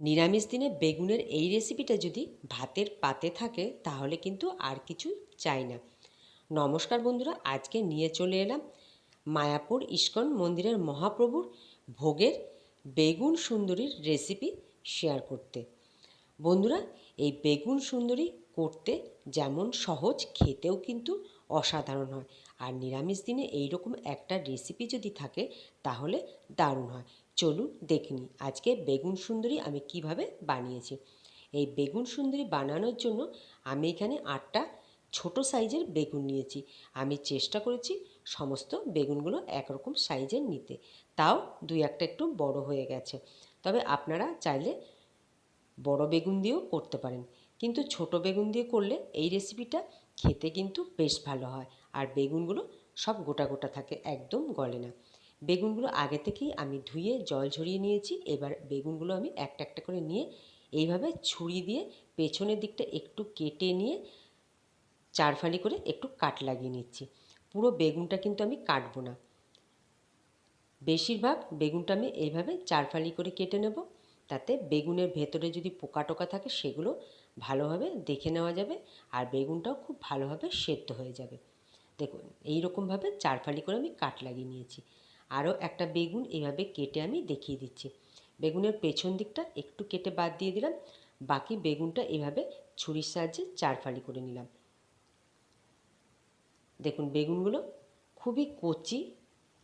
নিরামিষ দিনে বেগুনের এই রেসিপিটা যদি ভাতের পাতে থাকে, তাহলে কিন্তু আর কিছু চাই না। নমস্কার বন্ধুরা, আজকে নিয়ে চলে এলাম মায়াপুর ইস্কন মন্দিরের মহাপ্রভুর ভোগের বেগুন সুন্দরীর রেসিপি শেয়ার করতে। বন্ধুরা, এই বেগুন সুন্দরী করতে যেমন সহজ, খেতেও কিন্তু অসাধারণ হয়। আর নিরামিষ দিনে এই রকম একটা রেসিপি যদি থাকে, তাহলে দারুণ হয়। চলুন দেখে নিই আজকে বেগুন সুন্দরী আমি কীভাবে বানিয়েছি। এই বেগুন সুন্দরী বানানোর জন্য আমি এখানে আটটা ছোট সাইজের বেগুন নিয়েছি। আমি চেষ্টা করেছি সমস্ত বেগুনগুলো একরকম সাইজের নিতে। তাও দুই একটা একটু বড় হয়ে গেছে। তবে আপনারা চাইলে বড় বেগুন দিয়েও করতে পারেন। কিন্তু ছোট বেগুন দিয়ে করলে এই রেসিপিটা খেতে কিন্তু বেশ ভালো হয়। আর বেগুনগুলো সব গোটা গোটা থাকে, একদম গলে না। বেগুনগুলো আগে থেকেই আমি ধুয়ে জল ঝরিয়ে নিয়েছি। এবার বেগুনগুলো আমি একটা একটা করে নিয়ে এইভাবে ছুরি দিয়ে পেছনের দিকটা একটু কেটে নিয়ে চার ফালি করে একটু কাট লাগিয়ে নিচ্ছি। পুরো বেগুনটা কিন্তু আমি কাটবো না। বেশিরভাগ বেগুনটা আমি এইভাবে চারফালি করে কেটে নেব। তাতে বেগুনের ভেতরে যদি পোকা টোকা থাকে সেগুলো ভালোভাবে দেখে নেওয়া যাবে আর বেগুনটাও খুব ভালোভাবে সেদ্ধ হয়ে যাবে। দেখুন এই রকমভাবে চার করে আমি কাট লাগিয়ে নিয়েছি। আরও একটা বেগুন এভাবে কেটে আমি দেখিয়ে দিচ্ছি। বেগুনের পেছন দিকটা একটু কেটে বাদ দিয়ে দিলাম। বাকি বেগুনটা এভাবে ছুরির সাহায্যে চার ফালি করে নিলাম। দেখুন, বেগুনগুলো খুবই কচি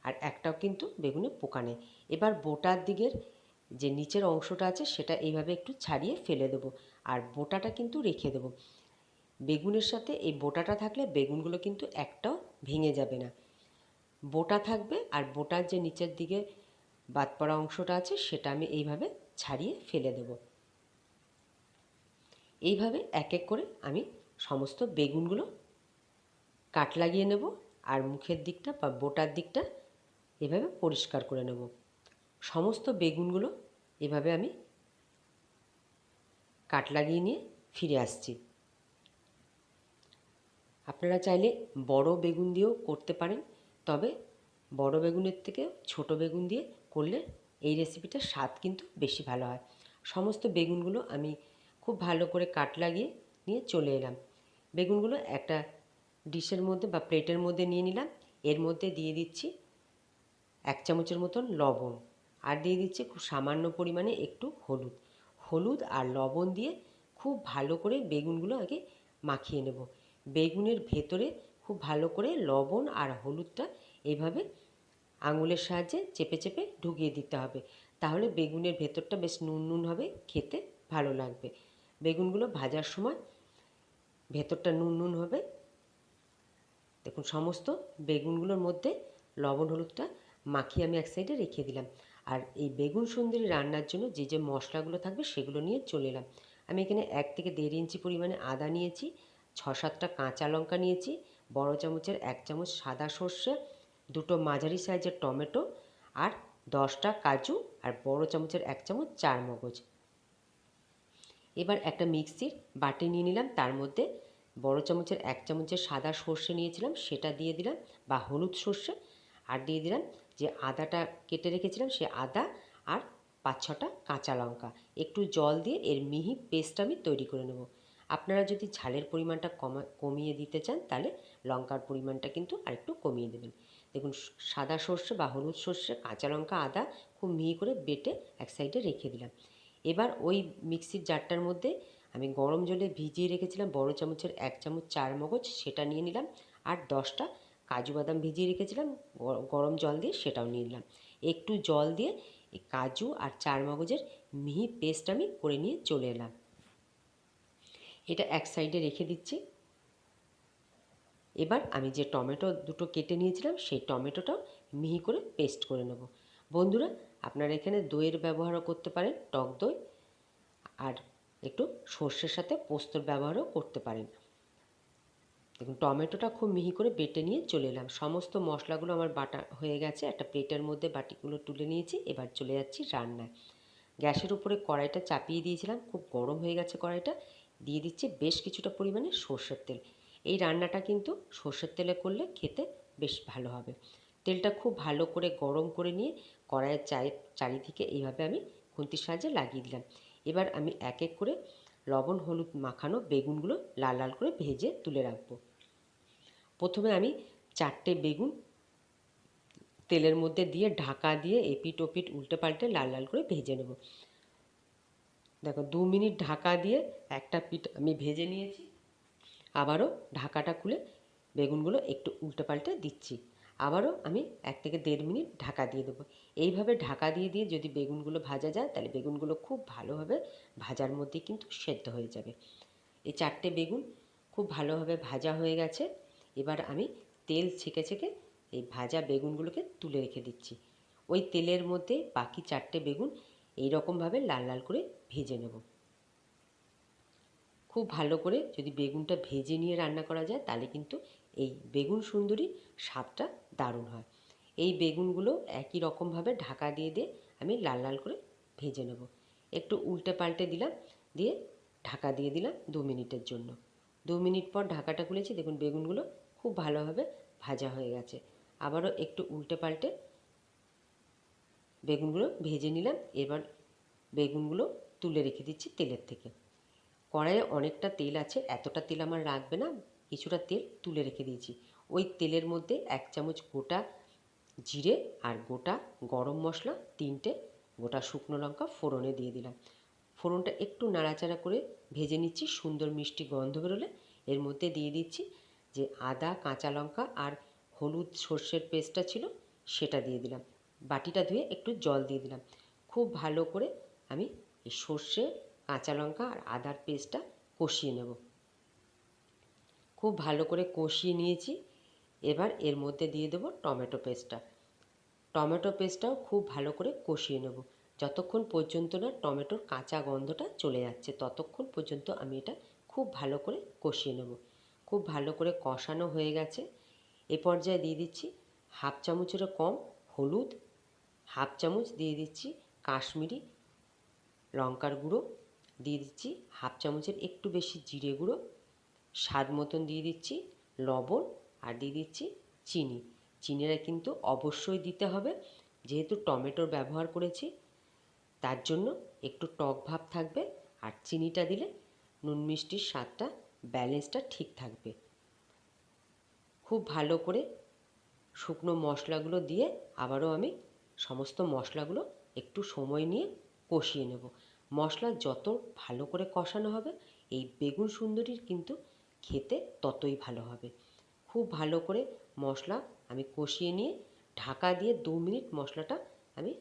আর একটাও কিন্তু বেগুনে পোকা নেই। এবার বোটার দিকের যে নিচের অংশটা আছে, সেটা এইভাবে একটু ছাড়িয়ে ফেলে দেবো আর বোটাটা কিন্তু রেখে দেবো। বেগুনের সাথে এই বোটাটা থাকলে বেগুনগুলো কিন্তু একটাও ভেঙে যাবে না। বোটা থাকবে আর বোটার যে নিচের দিকে বাদ পড়া অংশটা আছে, সেটা আমি এইভাবে ছাড়িয়ে ফেলে দেব। এইভাবে এক এক করে আমি সমস্ত বেগুনগুলো কাট লাগিয়ে নেব আর মুখের দিকটা বা বোটার দিকটা এভাবে পরিষ্কার করে নেব। সমস্ত বেগুনগুলো এভাবে আমি কাট লাগিয়ে নিয়ে ফিরে আসছি। আপনারা চাইলে বড় বেগুন দিয়েও করতে পারেন। তবে বড় বেগুনের থেকে ছোট বেগুন দিয়ে করলে এই রেসিপিটার স্বাদ কিন্তু বেশি ভালো হয়। সমস্ত বেগুনগুলো আমি খুব ভালো করে কাট লাগিয়ে নিয়ে চলে এলাম। বেগুনগুলো একটা ডিশের মধ্যে বা প্লেটের মধ্যে নিয়ে নিলাম। এর মধ্যে দিয়ে দিচ্ছি এক চামচের মতন লবণ আর দিয়ে দিচ্ছি খুব সামান্য পরিমাণে একটু হলুদ। হলুদ আর লবণ দিয়ে খুব ভালো করে বেগুনগুলো আগে মাখিয়ে নেব। বেগুনের ভেতরে খুব ভালো করে লবণ আর হলুদটা এইভাবে আঙুলের সাহায্যে চেপে চেপে ঢুকিয়ে দিতে হবে। তাহলে বেগুনের ভেতরটা বেশ নুন নুন হবে, খেতে ভালো লাগবে। বেগুনগুলো ভাজার সময় ভেতরটা নুন নুন হবে। দেখুন, সমস্ত বেগুনগুলোর মধ্যে লবণ হলুদটা মাখিয়ে আমি এক সাইডে রেখে দিলাম। আর এই বেগুন সুন্দরী রান্নার জন্য যে যে মশলাগুলো থাকবে সেগুলো নিয়ে চলে এলাম। আমি এখানে এক থেকে দেড় ইঞ্চি পরিমাণে আদা নিয়েছি ছ সাতটা কাঁচা লঙ্কা নিয়েছি বড় চামচের এক চামচ সাদা সর্ষে, দুটো মাঝারি সাইজের টমেটো আর দশটা কাজু আর বড় চামচের এক চামচ চার মগজ এবার একটা মিক্সির বাটি নিয়ে নিলাম, তার মধ্যে বড় চামচের এক চামচের সাদা সর্ষে নিয়েছিলাম, সেটা দিয়ে দিলাম বা হলুদ সর্ষে আর দিয়ে দিলাম যে আদাটা কেটে রেখেছিলাম, সে আদা আর পাঁচ ছটা কাঁচা লঙ্কা। একটু জল দিয়ে এর মিহি পেস্ট আমি তৈরি করে নেব। আপনারা যদি ঝালের পরিমাণটা কমা, কমিয়ে দিতে চান তাহলে লঙ্কার পরিমাণটা কিন্তু আরেকটু কমিয়ে দেবেন। দেখুন সাদা সর্ষে বা হলুদ সর্ষে, কাঁচা লঙ্কা, আদা খুব মিহি করে বেটে এক সাইডে রেখে দিলাম। এবার ওই মিক্সির জারটার মধ্যে আমি গরম জলে ভিজিয়ে রেখেছিলাম বড় চামচের এক চামচ চার মগজ, সেটা নিয়ে নিলাম। আর দশটা কাজু বাদাম ভিজিয়ে রেখেছিলাম গরম জল দিয়ে সেটাও নিয়ে নিলাম। একটু জল দিয়ে কাজু আর চার মগজের মিহি পেস্ট আমি করে নিয়ে চলে এলাম। এটা এক সাইডে রেখে দিচ্ছি। এবার আমি যে টমেটো দুটো কেটে নিয়েছিলাম, সেই টমেটোটাও মিহি করে পেস্ট করে নেব। বন্ধুরা, আপনারা এখানে দইয়ের ব্যবহারও করতে পারেন, টক দই, আর একটু সর্ষের সাথে পোস্তর ব্যবহারও করতে পারেন। দেখুন, টমেটোটা খুব মিহি করে বেটে নিয়ে চলে এলাম। সমস্ত মশলাগুলো আমার বাটা হয়ে গেছে, একটা প্লেটের মধ্যে বাটিগুলো তুলে নিয়েছি, এবার চলে যাচ্ছি রান্নায়। গ্যাসের উপরে কড়াইটা চাপিয়ে দিয়েছিলাম, খুব গরম হয়ে গেছে কড়াইটা, দিয়ে দিচ্ছি বেশ কিছুটা পরিমাণে সর্ষের তেল। এই রান্নাটা কিন্তু সর্ষের তেলে করলে খেতে বেশ ভালো হবে। তেলটা খুব ভালো করে গরম করে নিয়ে কড়াইয়ের চারি চারিদিকে এইভাবে আমি খুন্তির সাহায্যে লাগিয়ে দিলাম। এবার আমি এক এক করে লবণ, হলুদ মাখানো বেগুনগুলো লাল লাল করে ভেজে তুলে রাখব। প্রথমে আমি চারটে বেগুন তেলের মধ্যে দিয়ে ঢাকা দিয়ে এপিট ওপিট উল্টে পাল্টে লাল লাল করে ভেজে নেব। দেখো, দু মিনিট ঢাকা দিয়ে একটা পিঠ আমি ভেজে নিয়েছি। আবারও ঢাকাটা খুলে বেগুনগুলো একটু উল্টে পাল্টে দিচ্ছি। আবারও আমি এক থেকে দেড় মিনিট ঢাকা দিয়ে দেবো। এইভাবে ঢাকা দিয়ে দিয়ে যদি বেগুনগুলো ভাজা যায়, তাহলে বেগুনগুলো খুব ভালোভাবে ভাজার মধ্যে কিন্তু সেদ্ধ হয়ে যাবে। এই চারটে বেগুন খুব ভালোভাবে ভাজা হয়ে গেছে। এবার আমি তেল ছেঁকে ছেঁকে এই ভাজা বেগুনগুলোকে তুলে রেখে দিচ্ছি। ওই তেলের মধ্যে বাকি চারটে বেগুন এই রকমভাবে লাল লাল করে ভেজে নেব। খুব ভালো করে যদি বেগুনটা ভেজে নিয়ে রান্না করা যায়, তাহলে কিন্তু এই বেগুন সুন্দরী স্বাদটা দারুণ হয়। এই বেগুনগুলো একই রকমভাবে ঢাকা দিয়ে দিয়ে আমি লাল লাল করে ভেজে নেব। একটু উল্টে পাল্টে দিলাম, দিয়ে ঢাকা দিয়ে দিলাম দু মিনিটের জন্য। দু মিনিট পর ঢাকাটা খুলেছি, দেখুন বেগুনগুলো খুব ভালোভাবে ভাজা হয়ে গেছে। আবারও একটু উল্টে পাল্টে বেগুনগুলো ভেজে নিলাম, এবার বেগুনগুলো তুলে রেখে দিচ্ছি তেলের থেকে। কড়াইয়ে অনেকটা তেল আছে, এতটা তেল আমার রাখবে না, কিছুটা তেল তুলে রেখে দিয়েছি। ওই তেলের মধ্যে এক চামচ গোটা জিরে আর গোটা গরম মশলা, তিনটে গোটা শুকনো লঙ্কা ফোড়নে দিয়ে দিলাম। ফোড়নটা একটু নাড়াচাড়া করে ভেজে নিচ্ছি, সুন্দর মিষ্টি গন্ধ বেরোলে। এর মধ্যে দিয়ে দিচ্ছি যে আদা, কাঁচা লঙ্কা আর হলুদ সর্ষের পেস্টটা ছিল, সেটা দিয়ে দিলাম। বাটিটা ধুয়ে একটু জল দিয়ে দিলাম। খুব ভালো করে আমি সর্ষে কাঁচা লঙ্কা আর আদার পেস্টটা কষিয়ে নেব। খুব ভালো করে কষিয়ে নিয়েছি। এবার এর মধ্যে দিয়ে দেবো টমেটো পেস্টটা। টমেটো পেস্টটাও খুব ভালো করে কষিয়ে নেব। যতক্ষণ পর্যন্ত না টমেটোর কাঁচা গন্ধটা চলে যাচ্ছে, ততক্ষণ পর্যন্ত আমি এটা খুব ভালো করে কষিয়ে নেব। খুব ভালো করে কষানো হয়ে গেছে। এ পর্যায়ে দিয়ে দিচ্ছি হাফ চামচেরও কম হলুদ, হাফ চামচ দিয়ে দিচ্ছি কাশ্মীরি লঙ্কার গুঁড়ো দিয়ে দিচ্ছি হাফ চামচের একটু বেশি জিরে গুঁড়ো, স্বাদ মতন দিয়ে দিচ্ছি লবণ আর দিয়ে দিচ্ছি চিনি। চিনিটা কিন্তু অবশ্যই দিতে হবে, যেহেতু টমেটোর ব্যবহার করেছি, তার জন্য একটু টক ভাব থাকবে আর চিনিটা দিলে নুন মিষ্টির স্বাদটা, ব্যালেন্সটা ঠিক থাকবে। খুব ভালো করে শুকনো মশলাগুলো দিয়ে আবারও আমি সমস্ত মশলাগুলো একটু সময় নিয়ে কষিয়ে নেব। মশলা যত ভালো করে কষানো হবে, এই বেগুন সুন্দরীর কিন্তু খেতে ততই ভালো হবে। খুব ভালো করে মশলা আমি কষিয়ে নিয়ে ঢাকা দিয়ে দু মিনিট মশলাটা আমি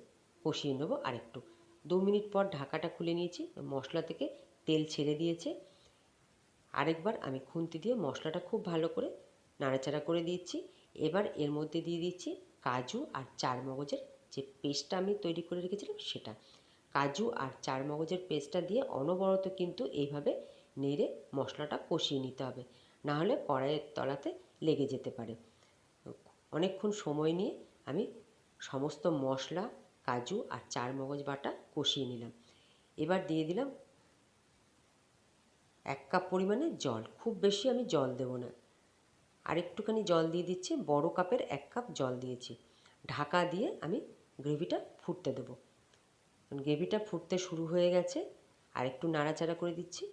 কষিয়ে নেব আরেকটু। দু মিনিট পর ঢাকাটা খুলে নিয়েছি, মশলা থেকে তেল ছেড়ে দিয়েছে। আরেকবার আমি খুন্তি দিয়ে মশলাটা খুব ভালো করে নাড়াচাড়া করে দিচ্ছি। এবার এর মধ্যে দিয়ে দিচ্ছি কাজু আর চার মগজের যে পেস্টটা আমি তৈরি করে রেখেছিলাম সেটা। কাজু আর চার মগজের পেস্টটা দিয়ে অনবরত কিন্তু এইভাবে নেড়ে মশলাটা কষিয়ে নিতে হবে। নাহলে কড়াইয়ের তলাতে লেগে যেতে পারে। অনেকক্ষণ সময় নিয়ে আমি সমস্ত মশলা, কাজু আর চার মগজ বাটা কষিয়ে নিলাম। এবার দিয়ে দিলাম এক কাপ পরিমাণে জল। খুব বেশি আমি জল দেব না। আর একটুখানি জল দিয়ে দিচ্ছি। বড় কাপের এক কাপ জল দিয়েছি। ঢাকা দিয়ে আমি গ্রেভিটা ফুটতে দেবো। গ্রেভিটা ফুটতে শুরু হয়ে গেছে, আর একটু নাড়াচাড়া করে দিচ্ছি।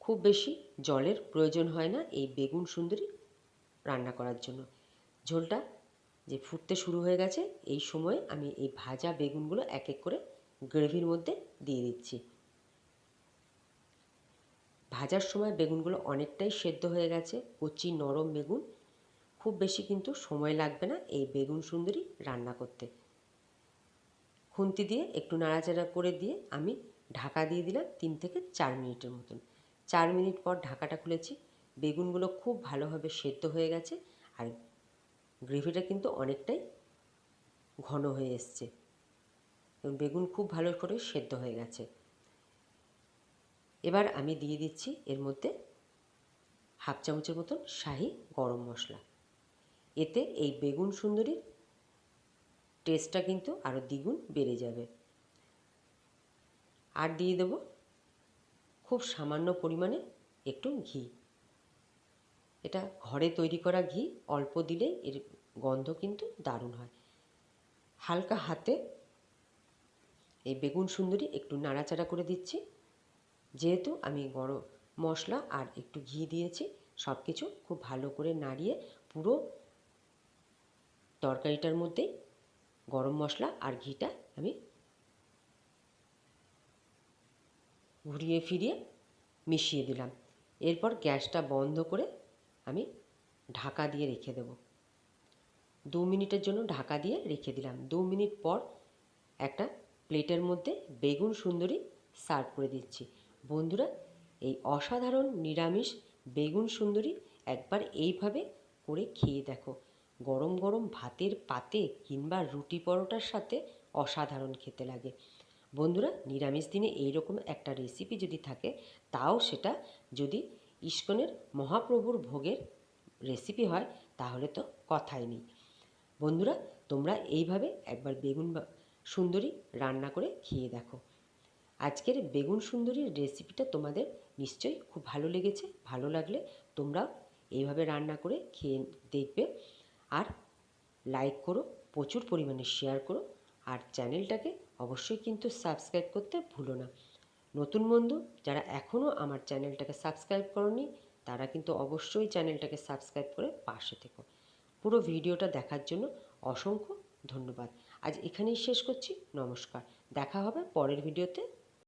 খুব বেশি জলের প্রয়োজন হয় না এই বেগুন সুন্দরী রান্না করার জন্য। ঝোলটা যে ফুটতে শুরু হয়ে গেছে, এই সময়ে আমি এই ভাজা বেগুনগুলো এক এক করে গ্রেভির মধ্যে দিয়ে দিচ্ছি। ভাজার সময় বেগুনগুলো অনেকটাই সেদ্ধ হয়ে গেছে, কচি নরম বেগুন খুব বেশি কিন্তু সময় লাগবে না এই বেগুন সুন্দরী রান্না করতে। খুন্তি দিয়ে একটু নাড়াচাড়া করে দিয়ে আমি ঢাকা দিয়ে দিলাম তিন থেকে চার মিনিটের মতন। চার মিনিট পর ঢাকাটা খুলেছি। বেগুনগুলো খুব ভালোভাবে সেদ্ধ হয়ে গেছে আর গ্রেভিটা কিন্তু অনেকটাই ঘন হয়ে এসছে। এবং বেগুন খুব ভালো করে সেদ্ধ হয়ে গেছে। এবার আমি দিয়ে দিচ্ছি এর মধ্যে হাফ চামচের মতন শাহি গরম মশলা। এতে এই বেগুন সুন্দরীর টেস্টটা কিন্তু আরও দ্বিগুণ বেড়ে যাবে। আর দিয়ে দেব খুব সামান্য পরিমাণে একটু ঘি। এটা ঘরে তৈরি করা ঘি অল্প দিলে এর গন্ধ কিন্তু দারুণ হয়। হালকা হাতে এই বেগুন সুন্দরী একটু নাড়াচাড়া করে দিচ্ছি। যেহেতু আমি গরম মশলা আর একটু ঘি দিয়েছি সব কিছু খুব ভালো করে নাড়িয়ে পুরো তরকারিটার মধ্যেই গরম মশলা আর ঘিটা আমি ঘুরিয়ে ফিরিয়ে মিশিয়ে দিলাম। এরপর গ্যাসটা বন্ধ করে আমি ঢাকা দিয়ে রেখে দেব। দু মিনিটের জন্য ঢাকা দিয়ে রেখে দিলাম। দু মিনিট পর একটা প্লেটের মধ্যে বেগুন সুন্দরী সার্ভ করে দিচ্ছি। বন্ধুরা, এই অসাধারণ নিরামিষ বেগুন সুন্দরী একবার এইভাবে করে খেয়ে দেখো। গরম গরম ভাতের পাতে কিংবা রুটি পরোটার সাথে অসাধারণ খেতে লাগে। বন্ধুরা, নিরামিষ দিনে এইরকম একটা রেসিপি যদি থাকে, তাও সেটা যদি ইস্কনের মহাপ্রভুর ভোগের রেসিপি হয়, তাহলে তো কথাই নেই। বন্ধুরা, তোমরা এইভাবে একবার বেগুন সুন্দরী রান্না করে খেয়ে দেখো। আজকের বেগুন সুন্দরীর রেসিপিটা তোমাদের নিশ্চয়ই খুব ভালো লেগেছে, ভালো লাগলে তোমরাও এইভাবে রান্না করে খেয়ে দেখবে। আর লাইক করো, প্রচুর পরিমাণে শেয়ার করো আর চ্যানেলটাকে অবশ্যই কিন্তু সাবস্ক্রাইব করতে ভুলো না। নতুন বন্ধু যারা এখনও আমার চ্যানেলটাকে সাবস্ক্রাইব করনি, তারা কিন্তু অবশ্যই চ্যানেলটাকে সাবস্ক্রাইব করে পাশে থেকো। পুরো ভিডিওটা দেখার জন্য অসংখ্য ধন্যবাদ। আজ এখানেই শেষ করছি, নমস্কার। দেখা হবে পরের ভিডিওতে